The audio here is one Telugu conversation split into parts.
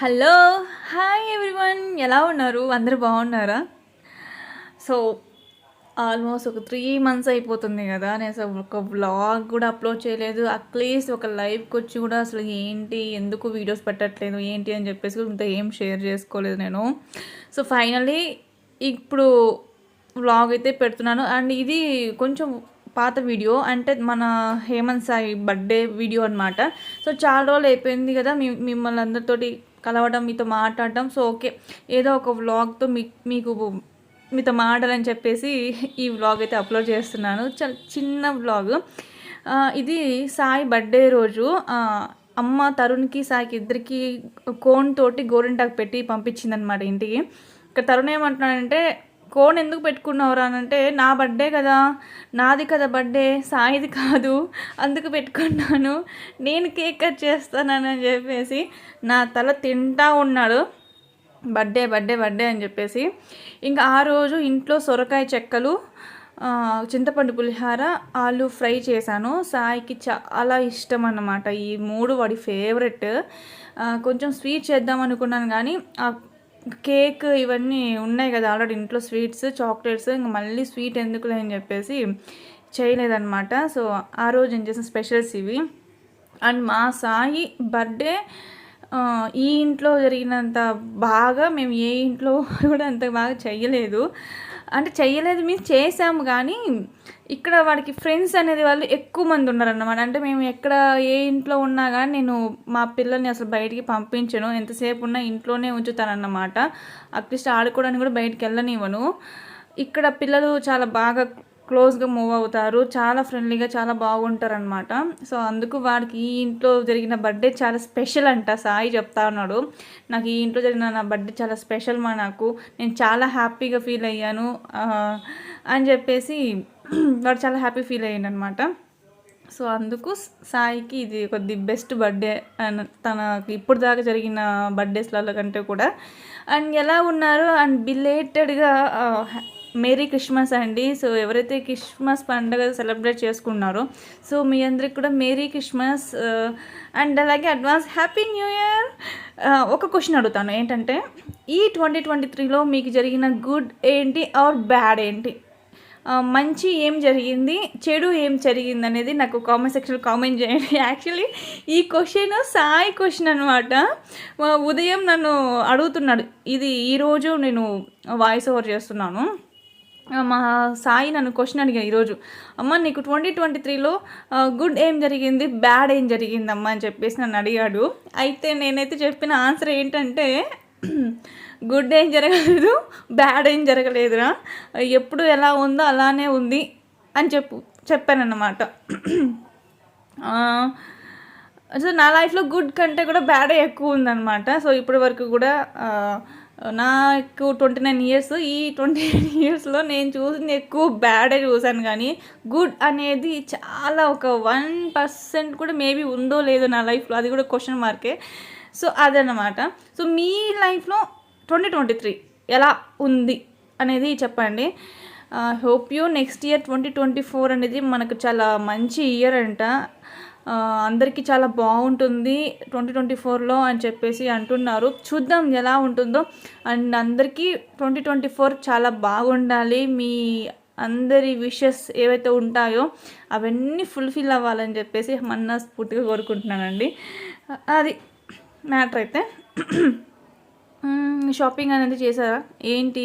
హలో హాయ్ ఎవ్రీవన్ ఎలా ఉన్నారు? అందరూ బాగున్నారా? సో ఆల్మోస్ట్ ఒక త్రీ మంత్స్ అయిపోతుంది కదా నేను అసలు ఒక వ్లాగ్ కూడా అప్లోడ్ చేయలేదు. అట్లీస్ట్ ఒక లైవ్కి వచ్చి కూడా అసలు ఏంటి ఎందుకు వీడియోస్ పెట్టట్లేదు ఏంటి అని చెప్పేసి ఇంత ఏం షేర్ చేసుకోలేదు నేను. సో ఫైనల్లీ ఇప్పుడు వ్లాగ్ అయితే పెడుతున్నాను. అండ్ ఇది కొంచెం పాత వీడియో అంటే మన హేమంత్ సాయి బర్త్డే వీడియో అనమాట సో చాలా రోజులు అయిపోయింది కదా. మీ మిమ్మల్ని అందరితోటి కలవడం మీతో మాట్లాడడం. So okay. ఏదో ఒక వ్లాగ్తో మీ మీకు మీతో మాట్లాడాలని చెప్పేసి ఈ వ్లాగ్ అయితే అప్లోడ్ చేస్తున్నాను. చిన్న వ్లాగ్. ఇది సాయి బర్త్డే రోజు. అమ్మ తరుణ్కి సాయికి ఇద్దరికి కోన్ తోటి గోరింటాకు పెట్టి పంపించిందనమాట ఇంటికి. ఇక్కడ తరుణ్ ఏమంటున్నాడంటే కోన్ ఎందుకు పెట్టుకున్నవరా అని అంటే నా బర్త్డే కదా నాది కదా బర్త్డే సాయిది కాదు అందుకు పెట్టుకున్నాను నేను కేక్ కట్ చేస్తానని చెప్పేసి నా తల తింటా ఉన్నాడు. బర్త్డే బర్త్డే బర్త్డే అని చెప్పేసి. ఇంకా ఆ రోజు ఇంట్లో సొరకాయ చెక్కలు చింతపండు పులిహార ఆలు ఫ్రై చేశాను. సాయికి చాలా ఇష్టం అన్నమాట. ఈ మూడు వాడి ఫేవరెట్ కొంచెం స్వీట్ చేద్దాం అనుకున్నాను కానీ కేక్ ఇవన్నీ ఉన్నాయి కదా ఆల్రెడీ ఇంట్లో స్వీట్స్ చాక్లెట్స్ ఇంకా మళ్ళీ స్వీట్ ఎందుకులే అని చెప్పేసి చేయలేదన్నమాట. సో ఆ రోజు ఏం చేసిన స్పెషల్స్ ఇవి. అండ్ మా సాయి బర్త్డే ఈ ఇంట్లో జరిగినంత బాగా మేము ఏ ఇంట్లో కూడా అంత బాగా చేయలేదు అంటే చేయలేదు మీన్స్ చేసాము కానీ ఇక్కడ వాడికి ఫ్రెండ్స్ అనేది వాళ్ళు ఎక్కువ మంది ఉన్నారన్నమాట. అంటే మేము ఎక్కడ ఏ ఇంట్లో ఉన్నా కానీ నేను మా పిల్లల్ని అసలు బయటికి పంపించను. ఎంతసేపు ఉన్నా ఇంట్లోనే ఉంచుతానన్నమాట. అట్లీస్ట్ ఆడుకోవడానికి కూడా బయటికి వెళ్ళనివ్వను. ఇక్కడ పిల్లలు చాలా బాగా క్లోజ్గా మూవ్ అవుతారు. చాలా ఫ్రెండ్లీగా చాలా బాగుంటారు అనమాట సో అందుకు వాడికి ఈ ఇంట్లో జరిగిన బర్త్డే చాలా స్పెషల్ అంట. సాయి చెప్తా ఉన్నాడు. నాకు ఈ ఇంట్లో జరిగిన నా బర్త్డే చాలా స్పెషల్ మా నాకు. నేను చాలా హ్యాపీగా ఫీల్ అయ్యాను. అని చెప్పేసి వాడు చాలా హ్యాపీ ఫీల్ అయ్యాడు అనమాట సో అందుకు సాయికి ఇది ఒక ది బెస్ట్ బర్త్డే అండ్ తనకి ఇప్పుడు దాకా జరిగిన బర్త్డేస్లలో కంటే కూడా. అండ్ ఎలా ఉన్నారు? అండ్ బిలేటెడ్గా మేరీ క్రిస్మస్ అండి. సో ఎవరైతే క్రిస్మస్ పండుగ సెలబ్రేట్ చేసుకున్నారో సో మీ అందరికి కూడా మేరీ క్రిస్మస్ అండ్ అలాగే అడ్వాన్స్ హ్యాపీ న్యూ ఇయర్. ఒక క్వశ్చన్ అడుగుతాను. ఏంటంటే ఈ ట్వంటీ ట్వంటీ త్రీలో మీకు జరిగిన గుడ్ ఏంటి ఆర్ బ్యాడ్ ఏంటి? మంచి ఏం జరిగింది చెడు ఏం జరిగింది అనేది నాకు కామెంట్ సెక్షన్లో కామెంట్ చేయండి. యాక్చువల్లీ ఈ క్వశ్చన్ సాయి క్వశ్చన్ అనమాట ఉదయం నన్ను అడుగుతున్నాడు. ఇది ఈరోజు నేను వాయిస్ ఓవర్ చేస్తున్నాను. మా సాయి నన్ను క్వశ్చన్ అడిగా ఈరోజు. అమ్మ నీకు ట్వంటీ ట్వంటీ త్రీలో గుడ్ ఏం జరిగింది? బ్యాడ్ ఏం జరిగింది అమ్మ అని చెప్పేసి నన్ను అడిగాడు. అయితే నేనైతే చెప్పిన ఆన్సర్ ఏంటంటే గుడ్ ఏం జరగలేదు బ్యాడ్ ఏం జరగలేదురా. ఎప్పుడు ఎలా ఉందో అలానే ఉంది అని చెప్పు చెప్పానన్నమాట. సో నా లైఫ్లో గుడ్ కంటే కూడా బ్యాడే ఎక్కువ ఉందన్నమాట. సో ఇప్పటి వరకు కూడా నాకు ట్వంటీ నైన్ ఇయర్స్ ఈ ట్వంటీ నైన్ ఇయర్స్లో నేను చూసింది ఎక్కువ బ్యాడే చూశాను కానీ గుడ్ అనేది చాలా ఒక వన్ పర్సెంట్ కూడా మేబీ ఉందో లేదో నా లైఫ్లో అది కూడా క్వశ్చన్ మార్కే సో అదనమాట సో మీ లైఫ్లో ట్వంటీ ట్వంటీ త్రీ ఎలా ఉంది అనేది చెప్పండి. Hope you next year twenty twenty four అనేది మనకు చాలా మంచి ఇయర్ అంట. అందరికీ చాలా బాగుంటుంది ట్వంటీ ట్వంటీ ఫోర్లో అని చెప్పేసి అంటున్నారు. చూద్దాం ఎలా ఉంటుందో. అండ్ అందరికీ ట్వంటీ ట్వంటీ ఫోర్ చాలా బాగుండాలి. మీ అందరి విషెస్ ఏవైతే ఉంటాయో అవన్నీ ఫుల్ఫిల్ అవ్వాలని చెప్పేసి మనస్ఫూర్తిగా కోరుకుంటున్నానండి. అది మ్యాటర్ అయితే. షాపింగ్ అనేది చేశారా? ఏంటి?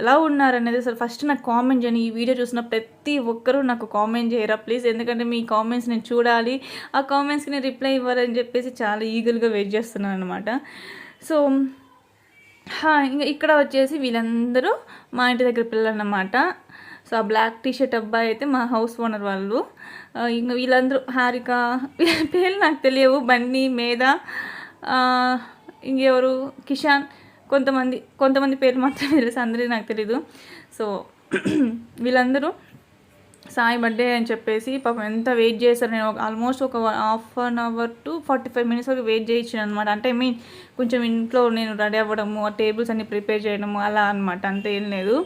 ఎలా ఉన్నారు అనేది అసలు ఫస్ట్ నాకు కామెంట్ చేయండి. ఈ వీడియో చూసిన ప్రతి ఒక్కరూ నాకు కామెంట్ చేయరా? ప్లీజ్ ఎందుకంటే మీ కామెంట్స్ నేను చూడాలి. ఆ కామెంట్స్కి నేను రిప్లై ఇవ్వాలని చెప్పేసి చాలా ఈగల్గా వెయిట్ చేస్తున్నాను అనమాట సో ఇంకా ఇక్కడ వచ్చేసి వీళ్ళందరూ మా ఇంటి దగ్గర పిల్లలు అన్నమాట సో ఆ బ్లాక్ టీషర్ట్ అబ్బాయి అయితే మా హౌస్ ఓనర్ వాళ్ళు. ఇంకా వీళ్ళందరూ హారిక వీళ్ళ పేర్లు నాకు తెలియవు. బన్నీ మేధ ఇంకెవరు? కిషాన్. కొంతమంది కొంతమంది పేర్లు మాత్రమే తెలుసు అందరికీ నాకు తెలీదు. సో వీళ్ళందరూ సాయి బర్త్డే అని చెప్పేసి పాపం ఎంత వెయిట్ చేశారు నేను ఆల్మోస్ట్ ఒక half an hour to forty five minutes వరకు వెయిట్ చేయించాను అనమాట అంటే ఐ మీన్ కొంచెం ఇంట్లో నేను రెడీ అవ్వడము ఆ టేబుల్స్ అన్ని ప్రిపేర్ చేయడము అలా అనమాట అంతే ఏం లేదు.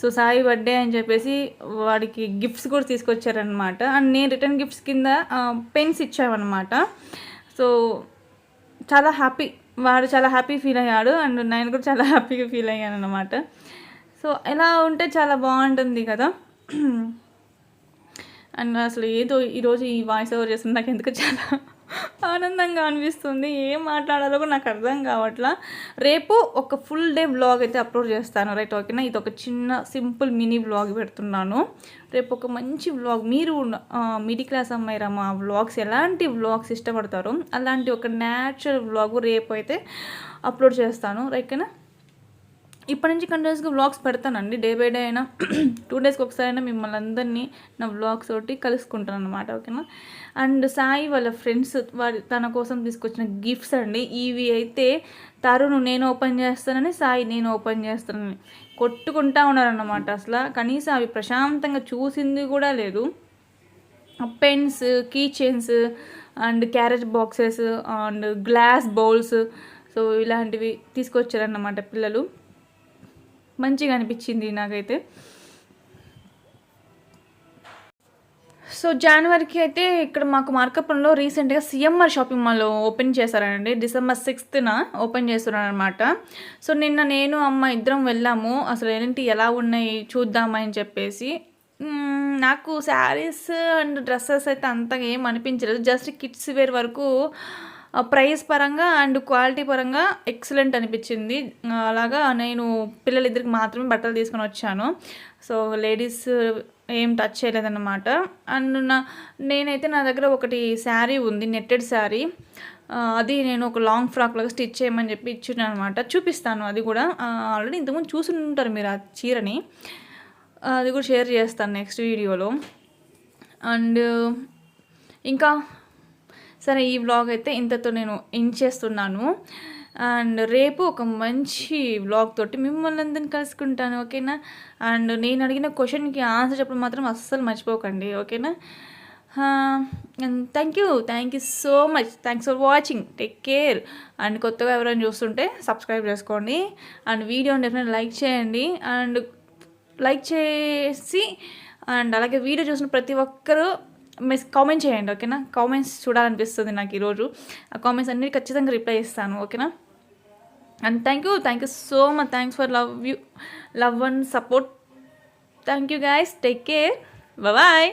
సో సాయి బర్త్డే అని చెప్పేసి వాడికి గిఫ్ట్స్ కూడా తీసుకొచ్చారనమాట అండ్ నేను రిటర్న్ గిఫ్ట్స్ కింద పెన్స్ ఇచ్చామన్నమాట. సో చాలా హ్యాపీ వాడు చాలా హ్యాపీ ఫీల్ అయ్యాడు అండ్ నేను కూడా చాలా హ్యాపీగా ఫీల్ అయ్యాను అనమాట సో ఇలా ఉంటే చాలా బాగుంటుంది కదా. అండ్ అసలు ఏదో ఈరోజు ఈ వాయిస్ ఓవర్ చేస్తుంది నాకు ఎందుకు చాలా ఆనందంగా అనిపిస్తుంది. ఏం మాట్లాడాలో కూడా నాకు అర్థం కావట్లా. రేపు ఒక ఫుల్ డే వ్లాగ్ అయితే అప్లోడ్ చేస్తాను. రైట్ ఓకేనా? ఇది ఒక చిన్న సింపుల్ మినీ వ్లాగ్ పెడుతున్నాను. రేపు ఒక మంచి వ్లాగ్ మీరు మిడిల్ క్లాస్ అమ్మాయి రమ్మ వ్లాగ్స్ ఎలాంటి వ్లాగ్స్ ఇష్టపడతారో అలాంటి ఒక న్యాచురల్ వ్లాగ్ రేపు అయితే అప్లోడ్ చేస్తాను. రైట్కేనా ఇప్పటి నుంచి కంటిన్యూస్గా వ్లాగ్స్ పెడతానండి. డే బై డే అయినా టూ డేస్కి ఒకసారి అయినా మిమ్మల్ని అందరినీ నా వ్లాగ్స్ తోటి కలుసుకుంటాను అనమాట ఓకేనా అండ్ సాయి వాళ్ళ ఫ్రెండ్స్ వారి తన కోసం తీసుకొచ్చిన గిఫ్ట్స్ అండి. ఇవి అయితే తరుణ్ నేను ఓపెన్ చేస్తానని సాయి నేను ఓపెన్ చేస్తానని కొట్టుకుంటా ఉన్నారన్నమాట అసలు. కనీసం అవి ప్రశాంతంగా చూసింది కూడా లేదు. Pens key chains and carriage boxes and glass bowls so ఇలాంటివి తీసుకొచ్చారన్నమాట పిల్లలు. మంచిగా అనిపించింది నాకైతే. సో జనవరికి అయితే ఇక్కడ మాకు మార్కపురంలో రీసెంట్గా సిఎంఆర్ షాపింగ్ మాల్ ఓపెన్ చేశారండి డిసెంబర్ సిక్స్త్న ఓపెన్ చేస్తున్నారనమాట అనమాట సో నిన్న నేను అమ్మ ఇద్దరం వెళ్ళాము. అసలు ఏంటి ఎలా ఉన్నాయి చూద్దామని చెప్పేసి. నాకు శారీస్ అండ్ డ్రెస్సెస్ అయితే అంతగా ఏం అనిపించలేదు. జస్ట్ కిడ్స్ వేర్ వరకు ప్రైస్ పరంగా అండ్ క్వాలిటీ పరంగా ఎక్సలెంట్ అనిపించింది. అలాగా నేను పిల్లలిద్దరికి మాత్రమే బట్టలు తీసుకొని వచ్చాను. సో లేడీస్ ఏం టచ్ చేయలేదన్నమాట. అండ్ నా నేనైతే నా దగ్గర ఒకటి శారీ ఉంది నెట్టెడ్ శారీ. అది నేను ఒక లాంగ్ ఫ్రాక్ లాగా స్టిచ్ చేయమని చెప్పి ఇచ్చిన అనమాట చూపిస్తాను అది కూడా. ఆల్రెడీ ఇంతకుముందు చూసి ఉంటారు మీరు ఆ చీరని. అది కూడా షేర్ చేస్తాను నెక్స్ట్ వీడియోలో. అండ్ ఇంకా సరే ఈ వ్లాగ్ అయితే ఇంతతో నేను ఎండ్ చేస్తున్నాను. అండ్ రేపు ఒక మంచి వ్లాగ్ తోటి మిమ్మల్ని అందరిని కలుసుకుంటాను ఓకేనా? అండ్ నేను అడిగిన క్వశ్చన్కి ఆన్సర్ చెప్పడం మాత్రం అస్సలు మర్చిపోకండి ఓకేనా? Thank you thank you so much thanks for watching take care and కొత్తగా ఎవరైనా చూస్తుంటే సబ్స్క్రైబ్ చేసుకోండి. అండ్ వీడియోని డెఫినెట్ లైక్ చేయండి. అండ్ లైక్ చేసి అండ్ అలాగే వీడియో చూసిన ప్రతి ఒక్కరూ మిస్ కామెంట్ చేయండి ఓకేనా కామెంట్స్ చూడాలనిపిస్తుంది నాకు ఈరోజు ఆ కామెంట్స్ అన్ని ఖచ్చితంగా రిప్లై ఇస్తాను ఓకేనా and thank you thank you so much thanks for love you love and support thank you guys take care bye